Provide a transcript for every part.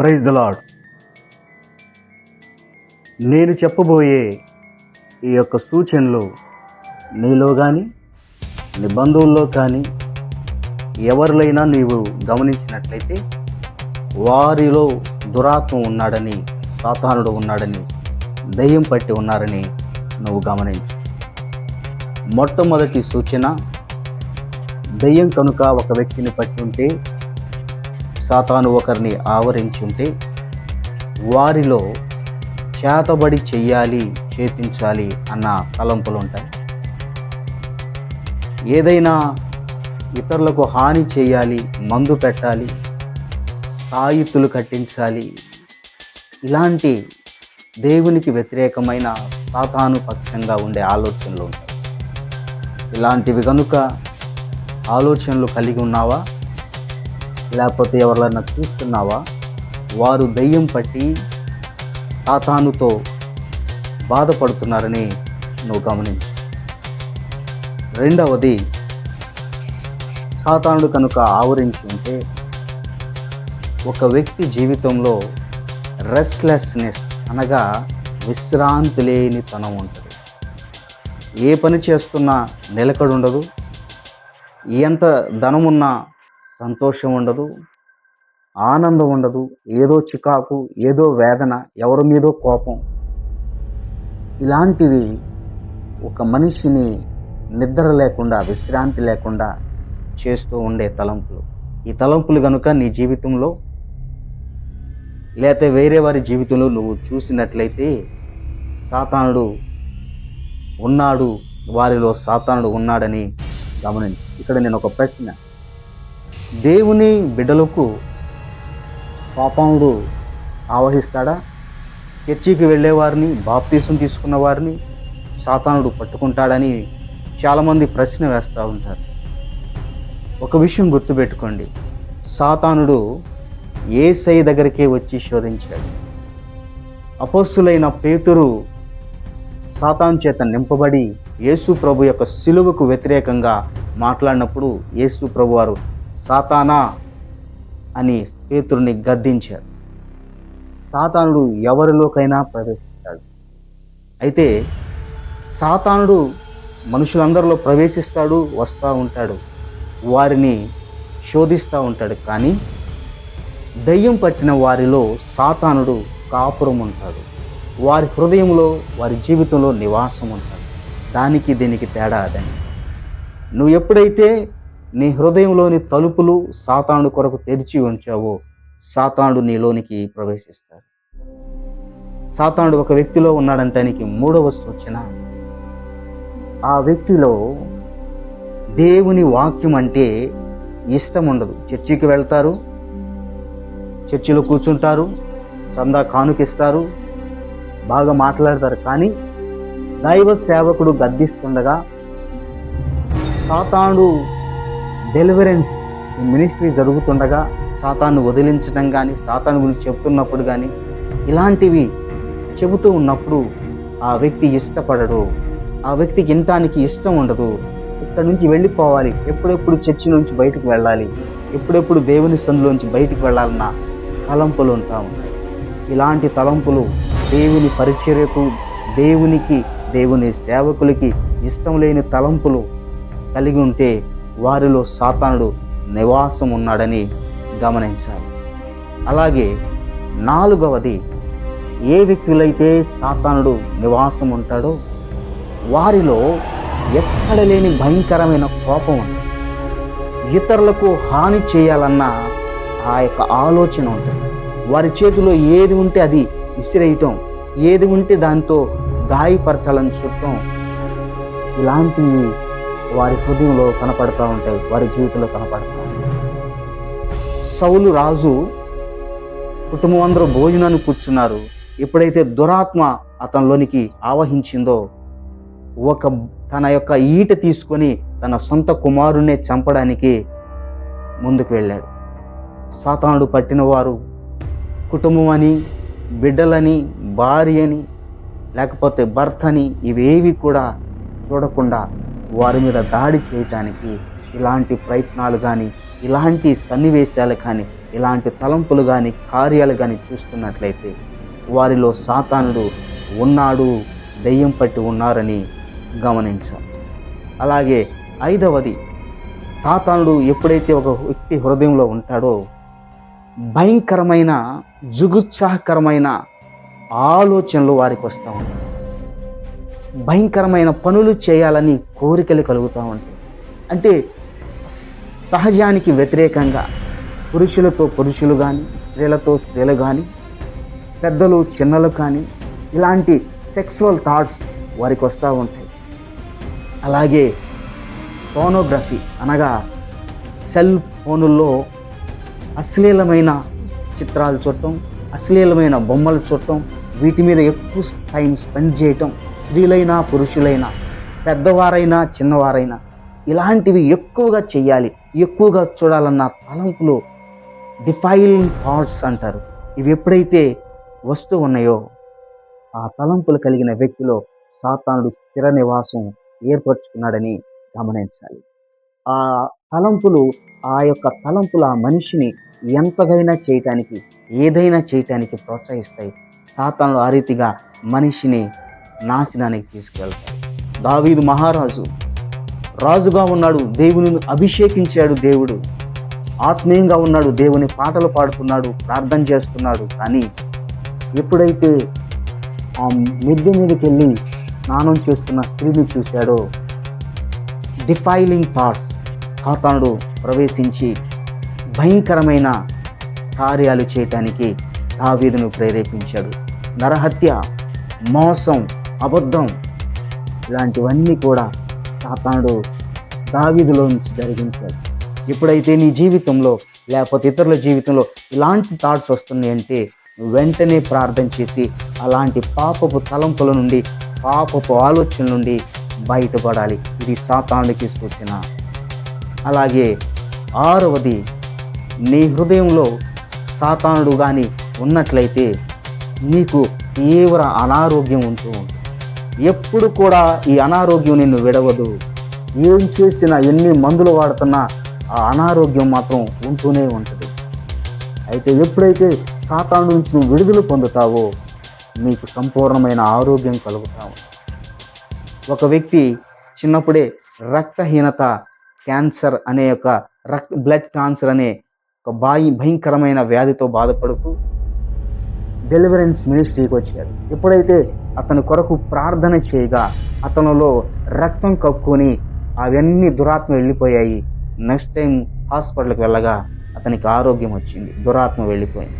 Praise the lord నేను చెప్పబోయే ఈ యొక్క సూచనలు నీలో కానీ నీ బంధువుల్లో కానీ ఎవరిలైనా నీవు గమనించినట్లయితే వారిలో దురాత్మ ఉన్నాడని సాతానుడు ఉన్నాడని దయ్యం పట్టి ఉన్నారని నువ్వు గమనించు. మొట్టమొదటి సూచన దయ్యం కనుక ఒక వ్యక్తిని పట్టి ఉంటే సాతాను ఒకరిని ఆవరించి ఉంటే వారిలో చేతబడి చెయ్యాలి చేపించాలి అన్న తలంపులు ఉంటాయి ఏదైనా ఇతరులకు హాని చేయాలి మందు పెట్టాలి తాయిత్తులు కట్టించాలి ఇలాంటి దేవునికి వ్యతిరేకమైన సాతానుపక్షంగా ఉండే ఆలోచనలు ఉంటాయి ఇలాంటివి కనుక ఆలోచనలు కలిగి ఉన్నావా? లేకపోతే ఎవరైనా చూస్తున్నావా? వారు దయ్యం పట్టి సాతానుతో బాధపడుతున్నారని నువ్వు గమనించు. రెండవది సాతానుడు కనుక ఆవరించి ఉంటే ఒక వ్యక్తి జీవితంలో రెస్ట్లెస్నెస్ అనగా విశ్రాంతి లేని తనం ఉంటుంది. ఏ పని చేస్తున్నా నిలకడుండదు. ఎంత ధనమున్నా సంతోషం ఉండదు ఆనందం ఉండదు ఏదో చికాకు ఏదో వేదన ఎవరి మీదో కోపం. ఇలాంటివి ఒక మనిషిని నిద్ర లేకుండా విశ్రాంతి లేకుండా చేస్తూ ఉండే తలంపులు. ఈ తలంపులు కనుక నీ జీవితంలో లేకపోతే వేరే వారి జీవితంలో నువ్వు చూసినట్లయితే సాతానుడు ఉన్నాడు వారిలో సాతానుడు ఉన్నాడని గమనించు. ఇక్కడ నేను ఒక ప్రశ్న దేవుని బిడ్డలకు పాపముడు ఆవహిస్తాడా? చర్చికి వెళ్ళేవారిని బాప్తీసం తీసుకున్న వారిని సాతానుడు పట్టుకుంటాడని చాలామంది ప్రశ్న వేస్తూ ఉంటారు. ఒక విషయం గుర్తుపెట్టుకోండి. సాతానుడు ఏసై దగ్గరికే వచ్చి శోధించాడు. అపోస్సులైన పేతురు సాతాను చేత నింపబడి యేసు ప్రభు యొక్క సిలువకు వ్యతిరేకంగా మాట్లాడినప్పుడు యేసు ప్రభు వారు సాతానా అని పేతుడిని గద్దించాడు. సాతానుడు ఎవరిలోకైనా ప్రవేశిస్తాడు. అయితే సాతానుడు మనుషులందరిలో ప్రవేశిస్తాడు వస్తూ ఉంటాడు వారిని శోధిస్తూ ఉంటాడు. కానీ దయ్యం పట్టిన వారిలో సాతానుడు కాపురం ఉంటాడు. వారి హృదయంలో వారి జీవితంలో నివాసం ఉంటాడు. దానికి దీనికి తేడా అదని నువ్వు ఎప్పుడైతే నీ హృదయంలోని తలుపులు సాతానుడు కొరకు తెరిచి ఉంచావో సాతానుడు నీలోనికి ప్రవేశిస్తాడు. సాతానుడు ఒక వ్యక్తిలో ఉన్నాడంటానికి మూడవ సూచన ఆ వ్యక్తిలో దేవుని వాక్యం అంటే ఇష్టం ఉండదు. చర్చికి వెళ్తారు చర్చిలో కూర్చుంటారు చందా కానుకిస్తారు బాగా మాట్లాడతారు కానీ దైవ సేవకుడు గద్దిస్తుండగా సాతానుడు డెలివరెన్స్ మినిస్ట్రీ జరుగుతుండగా సాతాను వదిలించడం కానీ సాతాను గురించి చెప్తున్నప్పుడు కానీ ఇలాంటివి చెబుతూ ఉన్నప్పుడు ఆ వ్యక్తి ఇష్టపడడు. ఆ వ్యక్తికి ఇంటానికి ఇష్టం ఉండదు. ఇక్కడ నుంచి వెళ్ళిపోవాలి. ఎప్పుడెప్పుడు చర్చి నుంచి బయటకు వెళ్ళాలి? ఎప్పుడెప్పుడు దేవుని సందులోంచి బయటకు వెళ్ళాలన్న తలంపులు ఉంటా ఉంటాయి. ఇలాంటి తలంపులు దేవుని పరిచర్యకు దేవునికి దేవుని సేవకులకి ఇష్టం లేని తలంపులు కలిగి ఉంటే వారిలో సాతానుడు నివాసం ఉన్నాడని గమనించాలి. అలాగే నాలుగవది ఏ వ్యక్తులైతే సాతానుడు నివాసం ఉంటాడో వారిలో ఎక్కడ లేని భయంకరమైన కోపం ఉంటుంది ఇతరులకు హాని చేయాలన్న ఆ యొక్క ఆలోచన ఉంటుంది. వారి చేతిలో ఏది ఉంటే అది విసిరేయటం ఏది ఉంటే దాంతో గాయపరచాలని చూడటం ఇలాంటివి వారి హృదయంలో కనపడతా ఉంటాయి వారి జీవితంలో కనపడతా ఉంటాయి. సౌలు రాజు కుటుంబం అందరూ భోజనాన్ని కూర్చున్నారు. ఎప్పుడైతే దురాత్మ అతనిలోనికి ఆవహించిందో ఒక తన యొక్క ఈట తీసుకొని తన సొంత కుమారుణ్ణే చంపడానికి ముందుకు వెళ్ళాడు. సాతానుడు పట్టిన వారు కుటుంబం అని బిడ్డలని భార్య అని లేకపోతే భర్తని ఇవేవి కూడా చూడకుండా వారి మీద దాడి చేయటానికి ఇలాంటి ప్రయత్నాలు కానీ ఇలాంటి సన్నివేశాలు కానీ ఇలాంటి తలంపులు కానీ కార్యాలు కానీ చూస్తున్నట్లయితే వారిలో సాతానుడు ఉన్నాడు దెయ్యం పట్టి ఉన్నారని గమనించాలి అలాగే ఐదవది సాతానుడు ఎప్పుడైతే ఒక వ్యక్తి హృదయంలో ఉంటాడో భయంకరమైన జుగుత్సాహకరమైన ఆలోచనలు వారికి వస్తూ ఉంటాయి. భయంకరమైన పనులు చేయాలని కోరికలు కలుగుతూ ఉంటాయి. అంటే సహజానికి వ్యతిరేకంగా పురుషులతో పురుషులు కానీ స్త్రీలతో స్త్రీలు కానీ పెద్దలు చిన్నలు కానీ ఇలాంటి సెక్సువల్ థాట్స్ వారికి వస్తూ ఉంటాయి. అలాగే ఫోనోగ్రఫీ అనగా సెల్ ఫోనుల్లో అశ్లీలమైన చిత్రాలు చూడటం అశ్లీలమైన బొమ్మలు చూడటం వీటి మీద ఎక్కువ టైం స్పెండ్ చేయటం స్త్రీలైనా పురుషులైనా పెద్దవారైనా చిన్నవారైనా ఇలాంటివి ఎక్కువగా చేయాలి ఎక్కువగా చూడాలన్న తలంపులు డిఫైలింగ్ థాట్స్ అంటారు. ఇవి ఎప్పుడైతే వస్తూ ఉన్నాయో ఆ తలంపులు కలిగిన వ్యక్తిలో సాతానుడు స్థిర నివాసం ఏర్పరచుకున్నాడని గమనించాలి. ఆ తలంపులు ఆ యొక్క తలంపులు ఆ మనిషిని ఎంతగైనా చేయటానికి ఏదైనా చేయటానికి ప్రోత్సహిస్తాయి. సాతానుడు ఆ రీతిగా మనిషిని నాశనానికి తీసుకెళ్తాడు. దావీదు మహారాజు రాజుగా ఉన్నాడు దేవుని అభిషేకించాడు దేవుడు. ఆత్మీయంగా ఉన్నాడు దేవుని పాటలు పాడుతున్నాడు ప్రార్థన చేస్తున్నాడు. కానీ ఎప్పుడైతే ఆ మిద్దె మీదకి వెళ్ళి స్నానం చేస్తున్న స్త్రీని చూశాడో డిఫైలింగ్ థాట్స్ సాతానుడు ప్రవేశించి భయంకరమైన కార్యాలు చేయటానికి దావీదును ప్రేరేపించాడు. నరహత్య మోసం అబద్ధం ఇలాంటివన్నీ కూడా సాతానుడు దావీదులో నుంచి జరిగించాడు. ఎప్పుడైతే నీ జీవితంలో లేకపోతే ఇతరుల జీవితంలో ఇలాంటి థాట్స్ వస్తున్నాయి అంటే వెంటనే ప్రార్థన చేసి అలాంటి పాపపు తలంపుల నుండి పాపపు ఆలోచనల నుండి బయటపడాలి. ఇది సాతానుడికి సూచన. అలాగే ఆరవది నీ హృదయంలో సాతానుడు కానీ ఉన్నట్లయితే నీకు తీవ్ర అనారోగ్యం ఉంటూ ఉంటుంది. ఎప్పుడు కూడా ఈ అనారోగ్యం నిన్ను విడవదు. ఏం చేసినా ఎన్ని మందులు వాడుతున్నా ఆ అనారోగ్యం మాత్రం ఉంటూనే ఉంటుంది. అయితే ఎప్పుడైతే సాతాను నుంచి నువ్వు విడుదల పొందుతావో నీకు సంపూర్ణమైన ఆరోగ్యం కలుగుతావు. ఒక వ్యక్తి చిన్నప్పుడే రక్తహీనత క్యాన్సర్ అనే ఒక రక్త బ్లడ్ క్యాన్సర్ అనే ఒక బాయి భయంకరమైన వ్యాధితో బాధపడుతూ డెలివరెన్స్ మినిస్ట్రీకి వచ్చాడు. ఎప్పుడైతే అతని కొరకు ప్రార్థన చేయగా అతనిలో రక్తం కక్కుని అవన్నీ దురాత్మ వెళ్ళిపోయాయి. నెక్స్ట్ టైం హాస్పిటల్కి వెళ్ళగా అతనికి ఆరోగ్యం వచ్చింది. దురాత్మ వెళ్ళిపోయింది.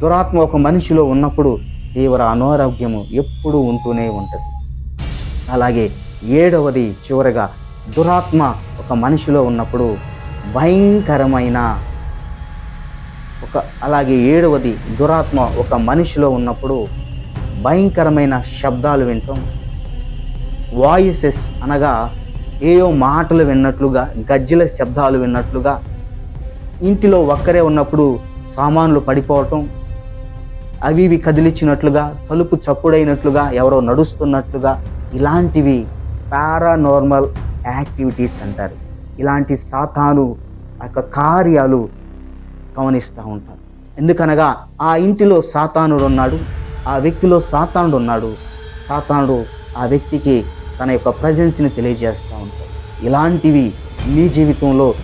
దురాత్మ ఒక మనిషిలో ఉన్నప్పుడు తీవ్ర అనారోగ్యము ఎప్పుడూ ఉంటూనే ఉంటుంది. అలాగే ఏడవది చివరగా దురాత్మ ఒక మనిషిలో ఉన్నప్పుడు భయంకరమైన ఒక అలాగే ఏడవది దురాత్మ ఒక మనిషిలో ఉన్నప్పుడు భయంకరమైన శబ్దాలు వింటాం. వాయిసెస్ అనగా ఏయో మాటలు విన్నట్లుగా గజ్జల శబ్దాలు విన్నట్లుగా ఇంటిలో ఒక్కరే ఉన్నప్పుడు సామాన్లు పడిపోవటం అవి ఇవి కదిలిచ్చినట్లుగా తలుపు చప్పుడైనట్లుగా ఎవరో నడుస్తున్నట్లుగా ఇలాంటివి పారానార్మల్ యాక్టివిటీస్ అంటారు. ఇలాంటి సాతాను యొక్క కార్యాలు గమనిస్తూ ఉంటారు. ఎందుకనగా ఆ ఇంటిలో సాతానుడు ఉన్నాడు ఆ వ్యక్తిలో సాతానుడు ఉన్నాడు. సాతానుడు ఆ వ్యక్తికి తన యొక్క ప్రజెన్స్ని తెలియజేస్తూ ఉంటాడు. ఇలాంటివి నీ జీవితంలో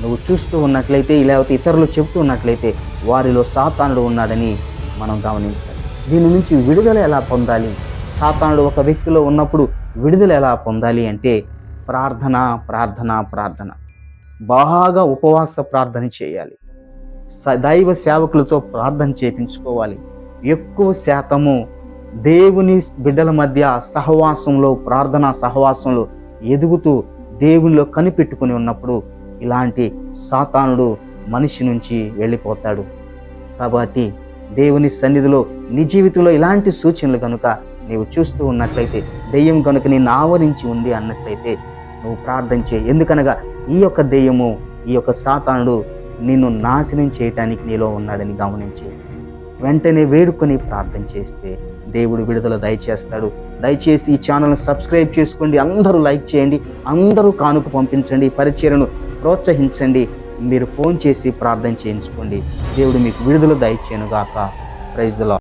నువ్వు చూస్తూ ఉన్నట్లయితే లేకపోతే ఇతరులు చెప్తూ ఉన్నట్లయితే వారిలో సాతానుడు ఉన్నాడని మనం గమనించాలి. దీని నుంచి విడుదల ఎలా పొందాలి? సాతానుడు ఒక వ్యక్తిలో ఉన్నప్పుడు విడుదల ఎలా పొందాలి అంటే ప్రార్థన ప్రార్థన ప్రార్థన. బాగా ఉపవాస ప్రార్థన చేయాలి. దైవ సేవకులతో ప్రార్థన చేపించుకోవాలి. ఎక్కువ శాతము దేవుని బిడ్డల మధ్య సహవాసంలో ప్రార్థనా సహవాసంలో ఎదుగుతూ దేవునిలో కనిపెట్టుకుని ఉన్నప్పుడు ఇలాంటి సాతానుడు మనిషి నుంచి వెళ్ళిపోతాడు. కాబట్టి దేవుని సన్నిధిలో నీ జీవితంలో ఇలాంటి సూచనలు కనుక నీవు చూస్తూ ఉన్నట్లయితే దెయ్యం కనుక నిన్ను ఆవరించి ఉంది అన్నట్లయితే నువ్వు ప్రార్థన చేయి. ఎందుకనగా ఈ యొక్క దెయ్యము ఈ యొక్క సాతానుడు నిన్ను నాశనం చేయటానికి నీలో ఉన్నాడని గమనించి వెంటనే వేడుకొని ప్రార్థన చేస్తే దేవుడు విడుదల దయచేస్తాడు. దయచేసి ఈ ఛానల్ని సబ్స్క్రైబ్ చేసుకోండి. అందరూ లైక్ చేయండి. అందరూ కానుక పంపించండి. పరిచయను ప్రోత్సహించండి. మీరు ఫోన్ చేసి ప్రార్థన చేయించుకోండి. దేవుడు మీకు విడుదల దయచేయను గాక ప్రైజ్ ద